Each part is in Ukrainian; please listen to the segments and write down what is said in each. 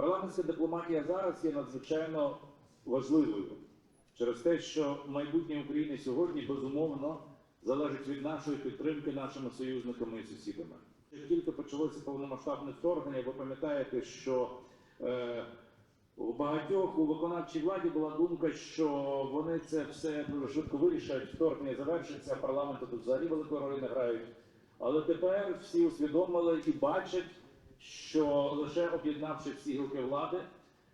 Парламентська дипломатія зараз є надзвичайно важливою через те, що майбутнє України сьогодні безумовно залежить від нашої підтримки нашими союзниками і сусідами. Як тільки почалося повномасштабне вторгнення, ви пам'ятаєте, що е, у багатьох у виконавчій владі була думка, що вони це все швидко вирішать, вторгнення завершиться, парламенти тут взагалі великої ролі не грають. Але тепер всі усвідомили і бачать, що лише об'єднавши всі гілки влади,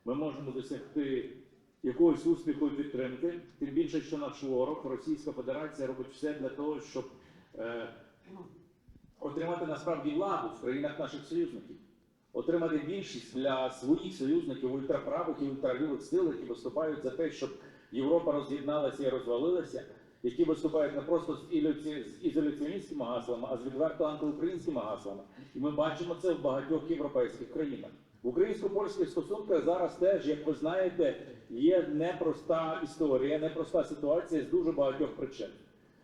ми можемо досягти якогось успіху і підтримки. Тим більше, що наш ворог, Російська Федерація, робить все для того, щоб е, отримати насправді владу в країнах наших союзників, отримати більшість для своїх союзників ультраправих і ультралівих сил, які виступають за те, щоб Європа роз'єдналася і розвалилася, які виступають не просто з ізоляціоністськими гаслами, а з відверто антиукраїнськими гаслами. І ми бачимо це в багатьох європейських країнах. В українсько-польських стосунках зараз теж, як ви знаєте, є непроста історія, непроста ситуація з дуже багатьох причин.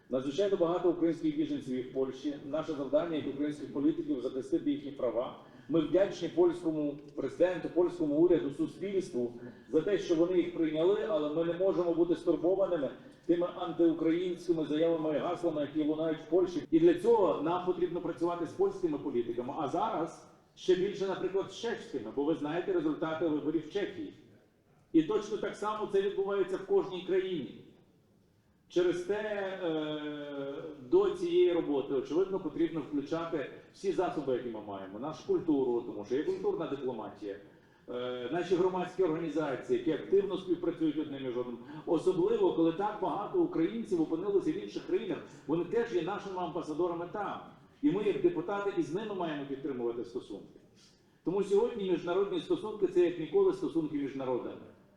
Надзвичайно багато українських біженців є в Польщі. Наше завдання як українських політиків захистити їхні права. Ми вдячні польському президенту, польському уряду, суспільству за те, що вони їх прийняли, але ми не можемо бути стурбованими тими антиукраїнськими заявами і гаслами, які лунають в Польщі. І для цього нам потрібно працювати з польськими політиками. А зараз ще більше, наприклад, з чеськими, бо ви знаєте результати виборів в Чехії. І точно так само це відбувається в кожній країні. Через те е, до цієї роботи, очевидно, потрібно включати всі засоби, які ми маємо, нашу культуру, тому що є культурна дипломатія, е, наші громадські організації, які активно співпрацюють одним між одним. Особливо, коли так багато українців опинилися в інших країнах, вони теж є нашими амбасадорами там. І ми, як депутати, із ними маємо підтримувати стосунки. Тому сьогодні міжнародні стосунки це як ніколи стосунки між народами.